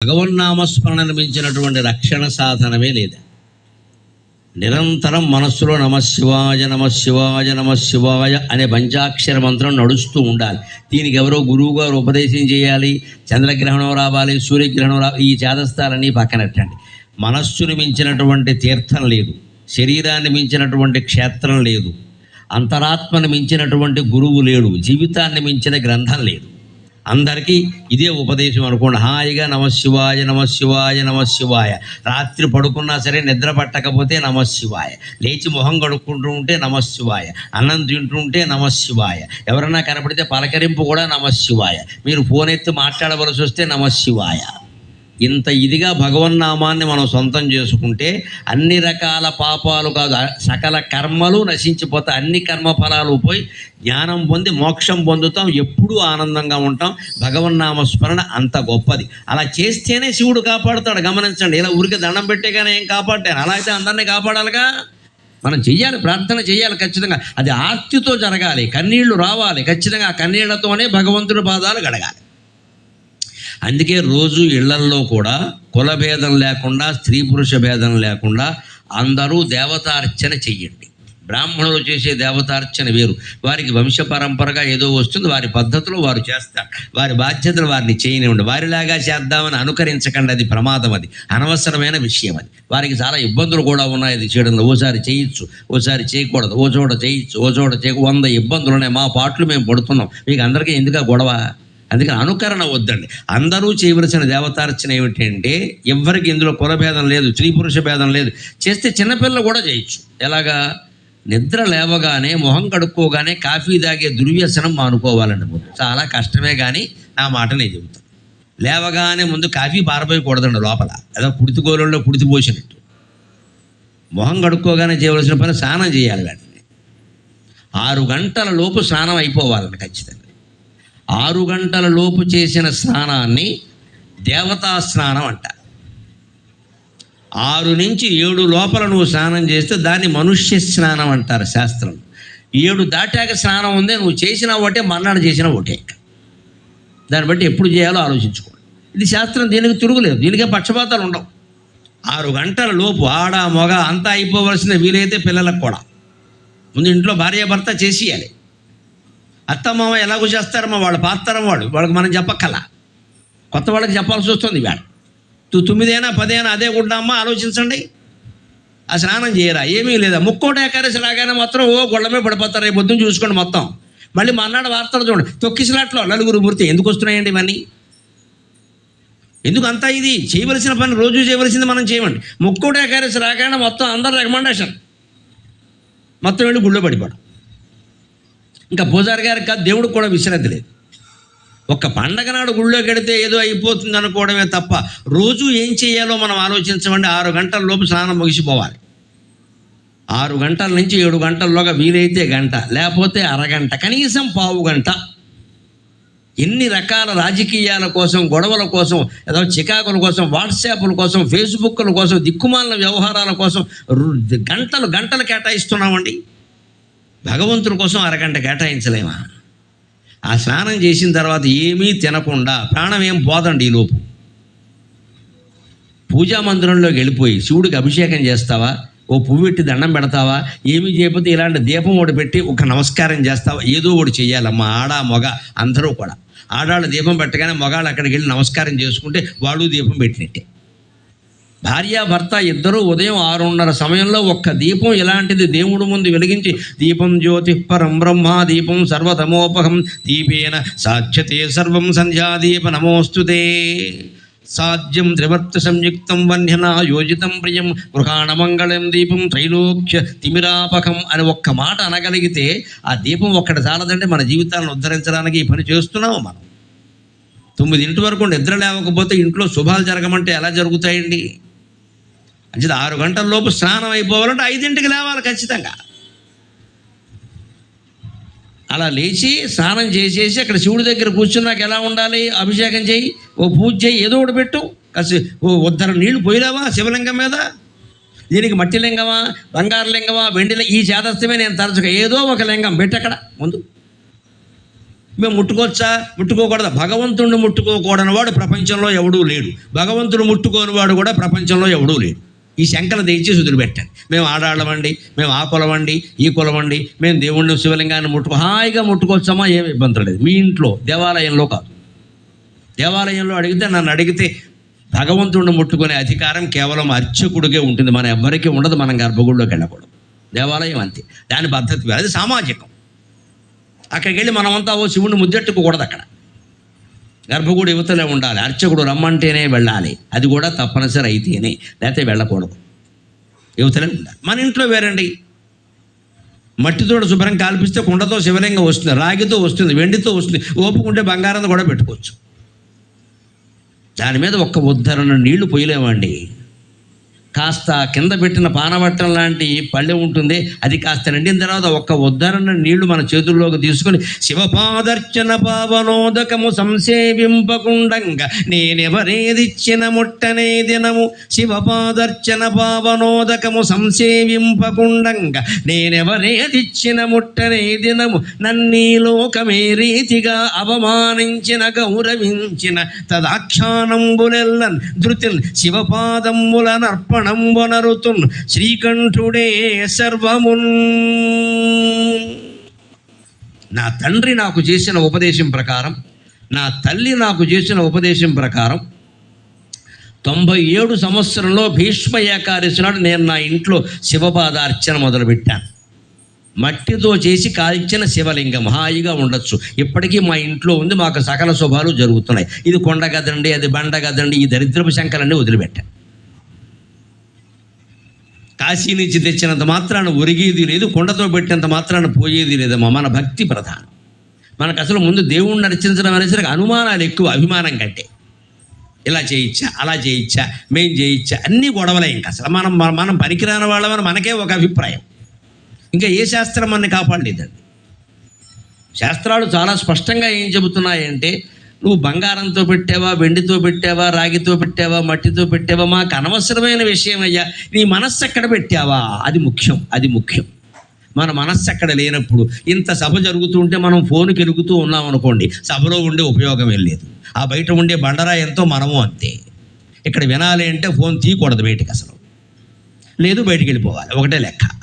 భగవన్నామస్మరణ మించినటువంటి రక్షణ సాధనమే లేదు నిరంతరం మనస్సులో నమశివాయ నమశివాయ నమశివాయ అనే పంచాక్షర మంత్రం నడుస్తూ ఉండాలి. దీనికి ఎవరో గురువు గారు ఉపదేశం చేయాలి చంద్రగ్రహణం రావాలి సూర్యగ్రహణం రావాలి ఈ చేదస్తాలన్నీ పక్కనట్టండి మనస్సును మించినటువంటి తీర్థం లేదు శరీరాన్ని మించినటువంటి క్షేత్రం లేదు అంతరాత్మను మించినటువంటి గురువు లేడు జీవితాన్ని మించిన గ్రంథం లేదు. అందరికీ ఇదే ఉపదేశం అనుకోండి. హాయిగా నమశివాయ నమశివాయ నమశివాయ రాత్రి పడుకున్నా సరే నిద్ర పట్టకపోతే నమశివాయ లేచి మొహం కడుక్కుంటూ ఉంటే నమశివాయ అన్నం తింటుంటే నమ శివాయ. ఎవరన్నా కనపడితే పలకరింపు కూడా నమశివాయ మీరు ఫోన్ ఎత్తి మాట్లాడవలసి వస్తే నమశివాయ ఇంత ఇదిగా భగవన్నామాన్ని మనం సొంతం చేసుకుంటే అన్ని రకాల పాపాలు కాదు సకల కర్మలు నశించిపోతాయి. అన్ని కర్మ ఫలాలు పోయి జ్ఞానం పొంది మోక్షం పొందుతాం ఎప్పుడూ ఆనందంగా ఉంటాం. భగవన్నామ స్మరణ అంత గొప్పది. అలా చేస్తేనే శివుడు కాపాడుతాడు. గమనించండి ఇలా ఊరికి దండం పెట్టేగానే ఏం కాపాడాను అలా అయితే అందరినీ కాపాడాలిగా? మనం చెయ్యాలి ప్రార్థన చేయాలి ఖచ్చితంగా. అది ఆర్తితో జరగాలి కన్నీళ్ళు రావాలి ఖచ్చితంగా. ఆ కన్నీళ్ళతోనే భగవంతుడి పాదాలు గడగాలి. అందుకే రోజు ఇళ్ళల్లో కూడా కుల భేదం లేకుండా స్త్రీ పురుష భేదం లేకుండా అందరూ దేవతార్చన చెయ్యండి. బ్రాహ్మణులు చేసే దేవతార్చన వేరు. వారికి వంశ పరంపరగా ఏదో వస్తుంది వారి పద్ధతిలో వారు చేస్తారు. వారి బాధ్యతలు వారిని చేయనివ్వండి. వారిలాగా చేద్దామని అనుకరించకండి అది ప్రమాదం అది. అనవసరమైన విషయం అది. వారికి చాలా ఇబ్బందులు కూడా ఉన్నాయి అది చేయడంలో ఓసారి చేయొచ్చు ఓసారి చేయకూడదు. ఓ చోట చేయొచ్చు ఓ చోట చేయక. వంద ఇబ్బందులు ఉన్నాయి. మా పాటలు మేము పడుతున్నాం. మీకు అందరికీ ఎందుకు గొడవ? అందుకని అనుకరణ వద్దండి. అందరూ చేయవలసిన దేవతార్చన ఏమిటంటే ఎవ్వరికి ఇందులో కులభేదం లేదు స్త్రీ పురుష భేదం లేదు. చేస్తే చిన్నపిల్లలు కూడా చేయొచ్చు. ఎలాగా? నిద్ర లేవగానే మొహం కడుక్కోగానే కాఫీ తాగే దుర్వ్యసనం మానుకోవాలండి ముందు. చాలా కష్టమే కానీ నా మాట నేను చెబుతాను. లేవగానే ముందు కాఫీ పారబోయకూడదండి లోపల. ఏదో పుడితి గోలలో పుడితి పోసినట్టు. మొహం కడుక్కోగానే చేయవలసిన పని స్నానం చేయాలి వెంటనే. ఆరు గంటల లోపు స్నానం అయిపోవాలండి ఖచ్చితంగా. ఆరు గంటల లోపు చేసిన స్నానాన్ని దేవతా స్నానం అంట. ఆరు నుంచి ఏడు లోపల నువ్వు స్నానం చేస్తే దాన్ని మనుష్య స్నానం అంటారు శాస్త్రం. ఏడు దాటాక స్నానం ఉంది నువ్వు చేసిన ఒకటే మర్నాడు చేసిన ఒకటే. దాన్ని బట్టి ఎప్పుడు చేయాలో ఆలోచించుకోండి. ఇది శాస్త్రం దీనికి తిరుగులేదు. దీనికే పక్షపాతాలు ఉండవు. ఆరు గంటల లోపు ఆడ మొగ అంతా అయిపోవలసిన వీలైతే పిల్లలకు కూడా. ముందు ఇంట్లో భార్యాభర్త చేసేయాలి. అత్త మామ ఎలాగో చేస్తారమ్మా వాళ్ళు పాత్రం వాడు వాళ్ళకి మనం చెప్పక్కల. కొత్త వాళ్ళకి చెప్పాల్సి వస్తుంది వేళ తు తొమ్మిదైనా పదేనా అదే కూడా ఆలోచించండి. ఆ స్నానం చేయరా? ఏమీ లేదా? ముక్కోట ఏకాదశి రాగానే మాత్రం ఓ గొళ్ళమే పడిపోతారు. రేపు పొద్దున్న చూసుకోండి మొత్తం. మళ్ళీ మర్నాడు వార్తలు చూడండి. తొక్కిసలాట్లో నలుగురు మూర్తి ఎందుకు వస్తున్నాయండి ఇవన్నీ? ఎందుకు అంతా ఇది? చేయవలసిన పని రోజు చేయవలసింది మనం చేయమండి. ముక్కోట ఏకాదశి రాగానే మొత్తం అందరు రికమెండేషన్ మొత్తం వెళ్ళి గుళ్ళో పడిపోవడం. ఇంకా పూజారి గారికి కాదు దేవుడికి కూడా విశ్రాంతి లేదు. ఒక్క పండగ నాడు గుళ్ళోకి వెడితే ఏదో అయిపోతుంది అనుకోవడమే తప్ప రోజు ఏం చేయాలో మనం ఆలోచించమండి ఆరు గంటల లోపు స్నానం ముగిసిపోవాలి. ఆరు గంటల నుంచి ఏడు గంటల్లోగా వీలైతే గంట లేకపోతే అరగంట కనీసం పావు గంట. ఎన్ని రకాల రాజకీయాల కోసం గొడవల కోసం ఏదో చికాకుల కోసం వాట్సాప్ల కోసం ఫేస్బుక్ల కోసం దిక్కుమాలిన వ్యవహారాల కోసం గంటలు గంటలు కేటాయిస్తున్నామండి. భగవంతుని కోసం అరగంట కేటాయించలేమా? ఆ స్నానం చేసిన తర్వాత ఏమీ తినకుండా ప్రాణం ఏం పోదండి ఈ లోపు. పూజా మందిరంలోకి వెళ్ళిపోయి శివుడికి అభిషేకం చేస్తావా? ఓ పువ్వు పెట్టి దండం పెడతావా? ఏమీ చేయకపోతే ఇలాంటి దీపం ఒకటి పెట్టి ఒక నమస్కారం చేస్తావా? ఏదో ఒకటి చెయ్యాలమ్మా ఆడ మగ అందరూ కూడా. ఆడాళ్ళు దీపం పెట్టగానే మగాళ్ళు అక్కడికి వెళ్ళి నమస్కారం చేసుకుంటే వాళ్ళు దీపం పెట్టినట్టే. భార్యాభర్త ఇద్దరూ ఉదయం ఆరున్నర సమయంలో ఒక్క దీపం ఇలాంటిది దేవుడు ముందు వెలిగించి దీపం జ్యోతి పరం బ్రహ్మ దీపం సర్వతమోపహం దీపేన సాధ్యతే సర్వం సంధ్యాదీప నమోస్తుతే సాధ్యం త్రివర్త సంయుక్తం వన్యన యోజితం ప్రియం గృహాణమంగళం దీపం త్రైలోక్య తిమిరాపకం అని ఒక్క మాట అనగలిగితే ఆ దీపం ఒక్కటి చాలదంటే మన జీవితాలను ఉద్ధరించడానికి ఈ పని చేస్తున్నాము మనం. తొమ్మిదింటి వరకు నిద్ర లేవకపోతే ఇంట్లో శుభాలు జరగమంటే ఎలా జరుగుతాయండి? అంటే ఆరు గంటల లోపు స్నానం అయిపోవాలంటే ఐదింటికి లేవాలి ఖచ్చితంగా. అలా లేచి స్నానం చేసేసి అక్కడ శివుడి దగ్గర కూర్చున్నాక ఎలా ఉండాలి? అభిషేకం చేయి ఓ పూజ చేయి ఏదో ఒకటి పెట్టు. కాసి ఓ ఉద్దరం నీళ్ళు పోయినావా శివలింగం మీద? దీనికి మట్టి లింగమా బంగారు లింగమా వెండి ఈ చేతస్థమే నేను తరచుగా ఏదో ఒక లింగం పెట్టక్కడ ముందు. మేము ముట్టుకోవచ్చా? ముట్టుకోకూడదా? భగవంతుడిని ముట్టుకోకూడని వాడు ప్రపంచంలో ఎవడూ లేడు. భగవంతుడు ముట్టుకోని వాడు కూడా ప్రపంచంలో ఎవడూ లేడు. ఈ శంకలు తెచ్చి వదిలిపెట్టండి మేము ఆడాళ్ళమండి మేము ఆ కులమండి ఈ కులమండి మేము దేవుణ్ణి శివలింగాన్ని ముట్టుకో హాయిగా ముట్టుకోవచ్చమా ఏమి ఇబ్బంది లేదు. మీ ఇంట్లో దేవాలయంలో కాదు. దేవాలయంలో అడిగితే నన్ను అడిగితే భగవంతుడిని ముట్టుకునే అధికారం కేవలం అర్చకుడికే ఉంటుంది. మన ఎవ్వరికీ ఉండదు మనం గర్భగుడిలోకి వెళ్ళకూడదు. దేవాలయం అంతే. దాని పద్ధతి అది సామాజికం. అక్కడికి వెళ్ళి మనమంతా ఓ శివుడిని ముద్దెట్టుకోకూడదు అక్కడ. గర్భగుడి యువతలే ఉండాలి. అర్చకుడు రమ్మంటేనే వెళ్ళాలి. అది కూడా తప్పనిసరి అయితేనే. లేకపోతే వెళ్ళకూడదు. యువతలే ఉండాలి. మన ఇంట్లో వేరండి. మట్టితో శుభ్రం కాల్పిస్తే కుండతో శివలింగం వస్తుంది. రాగితో వస్తుంది. వెండితో వస్తుంది. ఓపుకుంటే బంగారం కూడా పెట్టుకోవచ్చు. దాని మీద ఒక్క ఉద్ధరణ నీళ్ళు పోయలేమండి. కాస్త కింద పెట్టిన పానవట్టం లాంటి పళ్ళె ఉంటుంది. అది కాస్త నిండిన తర్వాత ఒక్క ఉద్ధరణ నీళ్ళు మన చేతుల్లోకి తీసుకొని శివపాదర్చన పావనోదకము సంసేవింపకుండంగా నేనెవరేదిచ్చిన ముట్టనే దినము శివపాదర్చన పావనోదకము సంసేవింపకుండంగా నేనెవరేదిచ్చిన ముట్టనే దినము నన్నీ లోకమే రీతిగా అవమానించిన గౌరవించిన తదాఖ్యానంబులెల్లన్ ధృతిన్ శివపాదంబుల శ్రీకంఠుడే సర్వమున్. నా తండ్రి నాకు చేసిన ఉపదేశం ప్రకారం నా తల్లి నాకు చేసిన ఉపదేశం ప్రకారం తొంభై ఏడు సంవత్సరంలో భీష్మ ఏకాదశి నాడు నేను నా ఇంట్లో శివపాద అర్చన మొదలుపెట్టాను. మట్టితో చేసి కాల్చిన శివలింగం హాయిగా ఉండొచ్చు. ఇప్పటికీ మా ఇంట్లో ఉంది మాకు సకల శుభాలు జరుగుతున్నాయి. ఇది కొండ గదండి అది బండ గదండి ఈ దరిద్రపు శంకలన్నీ వదిలిపెట్టాను. కాశీ నుంచి తెచ్చినంత మాత్రాన ఒరిగేది లేదు కొండతో పెట్టినంత మాత్రాన పోయేది లేదమ్మా మన భక్తి ప్రధానం. మనకు అసలు ముందు దేవుణ్ణి నడిచించడం అనేసరికి అనుమానాలు ఎక్కువ అభిమానం కంటే. ఇలా చేయించా అలా చేయించా మేం చేయించా అన్నీ గొడవలే ఇంకా అసలు. మనం మనం పనికిరాని వాళ్ళమని మనకే ఒక అభిప్రాయం. ఇంకా ఏ శాస్త్రం మనని కాపాడలేదండి. శాస్త్రాలు చాలా స్పష్టంగా ఏం చెబుతున్నాయంటే నువ్వు బంగారంతో పెట్టావా వెండితో పెట్టావా రాగితో పెట్టావా మట్టితో పెట్టావా? మాకు అనవసరమైన విషయం అయ్యా. నీ మనస్సు ఎక్కడ పెట్టావా? అది ముఖ్యం అది ముఖ్యం. మన మనస్సు అక్కడ లేనప్పుడు ఇంత సభ జరుగుతుంటే మనం ఫోన్కి ఎరుగుతూ ఉన్నాం అనుకోండి సభలో ఉండే ఉపయోగం ఏం లేదు. ఆ బయట ఉండే బండరా ఎంతో మనము అంతే. ఇక్కడ వినాలి అంటే ఫోన్ తీయకూడదు బయటికి అసలు. లేదు బయటికి వెళ్ళిపోవాలి ఒకటే లెక్క.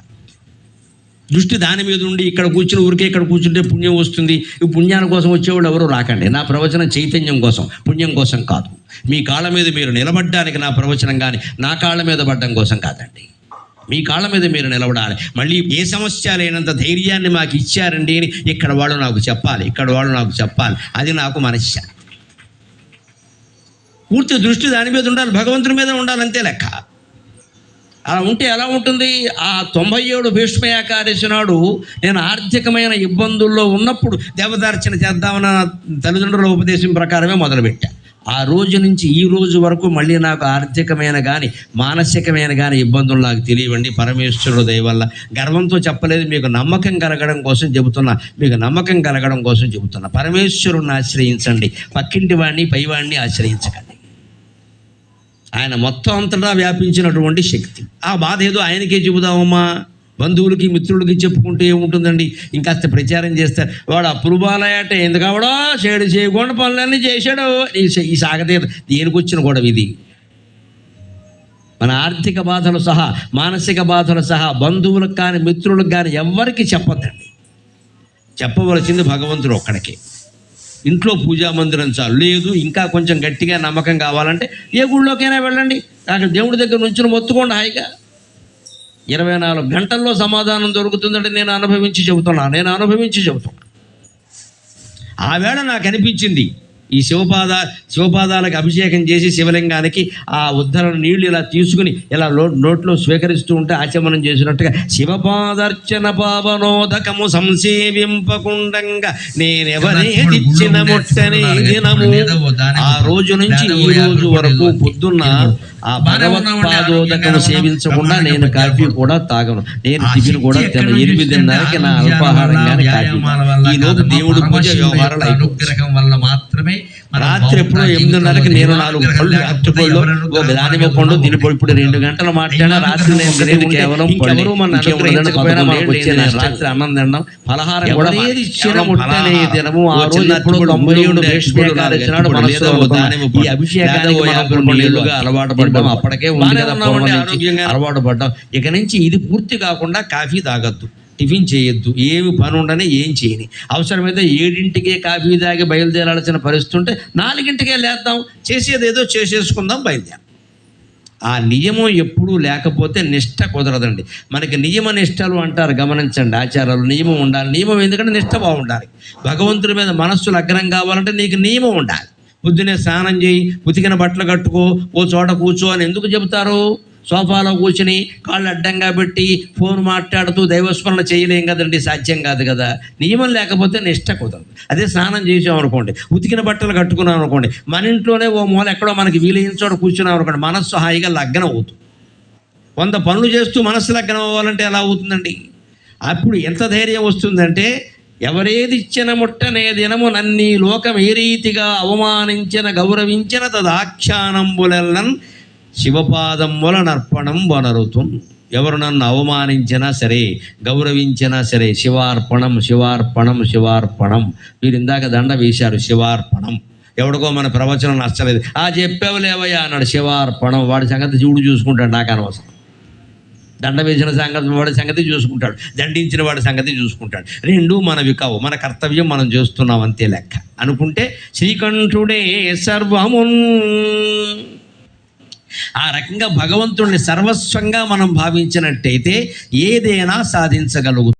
దృష్టి దాని మీద ఉండి ఇక్కడ కూర్చుని ఊరికే ఇక్కడ కూర్చుంటే పుణ్యం వస్తుంది. ఈ పుణ్యాల కోసం వచ్చేవాళ్ళు ఎవరు రాకండి. నా ప్రవచన చైతన్యం కోసం పుణ్యం కోసం కాదు. మీ కాళ్ళ మీద మీరు నిలబడ్డానికి నా ప్రవచనం కానీ నా కాళ్ళ మీద పడ్డం కోసం కాదండి. మీ కాళ్ళ మీద మీరు నిలబడాలి. మళ్ళీ ఏ సమస్య లేనంత ధైర్యాన్ని మాకు ఇచ్చారండి అని ఇక్కడ వాళ్ళు నాకు చెప్పాలి. ఇక్కడ వాళ్ళు నాకు చెప్పాలి. అది నాకు మనశ్శాంతి పూర్తి దృష్టి దాని మీద ఉండాలి. భగవంతుని మీద ఉండాలి అంతే లెక్క. అలా ఉంటే ఎలా ఉంటుంది? ఆ తొంభై ఏడు భీష్మ నాడు నేను ఆర్థికమైన ఇబ్బందుల్లో ఉన్నప్పుడు దేవదార్చన చేద్దామని తల్లిదండ్రుల ఉపదేశం ప్రకారమే మొదలుపెట్టా. ఆ రోజు నుంచి ఈ రోజు వరకు మళ్ళీ నాకు ఆర్థికమైన కానీ మానసికమైన కానీ ఇబ్బందులు నాకు తెలియవండి. పరమేశ్వరుడు దయవల్ల గర్వంతో చెప్పలేదు మీకు నమ్మకం కలగడం కోసం చెబుతున్నా. మీకు నమ్మకం కలగడం కోసం చెబుతున్నా. పరమేశ్వరుణ్ణి ఆశ్రయించండి. పక్కింటి వాడిని పైవాడిని ఆశ్రయించకండి. ఆయన మొత్తం అంతటా వ్యాపించినటువంటి శక్తి. ఆ బాధ ఏదో ఆయనకే చెబుదామమ్మా. బంధువులకి మిత్రులకి చెప్పుకుంటే ఏముంటుందండి? ఇంకాస్త ప్రచారం చేస్తారు వాడు అప్రూబాలయట ఎందుకు అవడో చేయడు చేయకుండా పనులన్నీ చేశాడు. ఈ ఈ సాగతీత దేనికి వచ్చిన కూడా ఇది? మన ఆర్థిక బాధలు సహా మానసిక బాధలు సహా బంధువులకు కానీ మిత్రులకు కానీ ఎవ్వరికి చెప్పొద్దండి. చెప్పవలసింది భగవంతుడు ఒక్కడికే. ఇంట్లో పూజా మందిరం చాలు. లేదు ఇంకా కొంచెం గట్టిగా నమ్మకం కావాలంటే ఏ గుళ్ళోకైనా వెళ్ళండి. అక్కడ దేవుడి దగ్గర నుంచి మొత్తుకోండి హాయిగా. ఇరవై నాలుగు గంటల్లో సమాధానం దొరుకుతుందంటే నేను అనుభవించి చెబుతున్నా. నేను అనుభవించి చెబుతున్నా. ఆ వేళ నాకు అనిపించింది ఈ శివపాద శివపాదాలకు అభిషేకం చేసి శివలింగానికి ఆ ఉద్ధరణ నీళ్ళు ఇలా తీసుకుని ఇలా నోట్లో స్వీకరిస్తూ ఉంటే ఆచమనం చేసినట్టుగా శివపాదర్చన పావనోదకము సంసేవింపకుండంగా నేనెవరేదిచ్చిన ముట్టనే దినము. ఆ రోజు నుంచి ఈ రోజు వరకు పొద్దున్న ఆ భగవత్పాదోదకము సేవించకుండా నేను కాఫీ కూడా తాగను. నేను టిఫిన్ కూడా తిన ఎనిమిదిన్నరకి నా అల్పాహారం కానీ కాఫీ ఈ లోపు దేవుడి పూజ వ్యవహారాలు అనుగ్రహం వల్ల మాత్రమే రాత్రి ఎప్పుడో ఎనిమిదిన్నరకి నేను నాలుగు పళ్ళు అరటి పళ్ళు ఓ దానిమ్మ పండు తిని పడి ఇప్పుడు రెండు గంటలు మాట్లాడినా రాత్రి నేను కేవలం ఇంకెవరు మన వచ్చే రాత్రి అన్నం తినడం. ఫలహారం కూడా ఏది ఇచ్చినా ముట్టనే తినము. ఆ రోజు ఎప్పుడు తొంభై ఏడు మనసులో. ఈ అభిషేకానికి అలవాటు పడ్డాం అప్పటికే ఉంది కదా అలవాటు పడ్డాం. ఇక నుంచి ఇది పూర్తి కాకుండా కాఫీ తాగొద్దు. టిఫిన్ చేయొద్దు. ఏమి పని ఉండని ఏం చేయని. అవసరమైతే ఏడింటికే కాఫీ తాగి బయలుదేరాల్సిన పరిస్థితి ఉంటే నాలుగింటికే లేద్దాం. చేసేది ఏదో చేసేసుకుందాం బయలుదేరం. ఆ నియమం ఎప్పుడూ లేకపోతే నిష్ట కుదరదండి. మనకి నియమ నిష్టలు అంటారు గమనించండి ఆచారాలు. నియమం ఉండాలి. నియమం ఎందుకంటే నిష్ట బాగుండాలి. భగవంతుడి మీద మనస్సు లగ్నం కావాలంటే నీకు నియమం ఉండాలి. పొద్దునే స్నానం చేయి ఉతికిన బట్టలు కట్టుకో ఓ చోట కూర్చో అని ఎందుకు చెబుతారు? సోఫాలో కూర్చుని కాళ్ళు అడ్డంగా పెట్టి ఫోన్ మాట్లాడుతూ దైవస్మరణ చేయలేం కదండి సాధ్యం కాదు కదా. నియమం లేకపోతే నిష్ట కుదరదు. అదే స్నానం చేసాం అనుకోండి ఉతికిన బట్టలు కట్టుకున్నాం అనుకోండి మన ఇంట్లోనే ఓ మూల ఎక్కడో మనకి వీలైన చోట కూర్చున్నాం అనుకోండి మనస్సు హాయిగా లగ్నం అవుతుంది. వంద పనులు చేస్తూ మనస్సు లగ్నం అవ్వాలంటే ఎలా అవుతుందండి? అప్పుడు ఎంత ధైర్యం వస్తుందంటే ఎవరేది ఇచ్చిన ముట్టనే దినము నన్ని లోకం ఏ రీతిగా అవమానించిన గౌరవించిన తదాఖ్యానంబులెల్లన్ శివపాదం వలన నర్పణం వనరుతుం. ఎవరు నన్ను అవమానించినా సరే గౌరవించినా సరే శివార్పణం శివార్పణం శివార్పణం. మీరు ఇందాక దండ వేశారు శివార్పణం. ఎవడికో మన ప్రవచనం నచ్చలేదు. ఆ చెప్పావులేవయ్యా అన్నాడు శివార్పణం. వాడి సంగతి చూడు చూసుకుంటాడు నాకు అనవసరం. దండ వేసిన సంగతి వాడి సంగతి చూసుకుంటాడు. దండించిన వాడి సంగతి చూసుకుంటాడు. రెండు మనవి కావు. మన కర్తవ్యం మనం చేస్తున్నాం అంతే లెక్క. అనుకుంటే శ్రీకంఠుడే సర్వమున్. ఆ రకంగా భగవంతుడిని సర్వస్వంగా మనం భావించినట్టయితే ఏదైనా సాధించగలుగుతాం.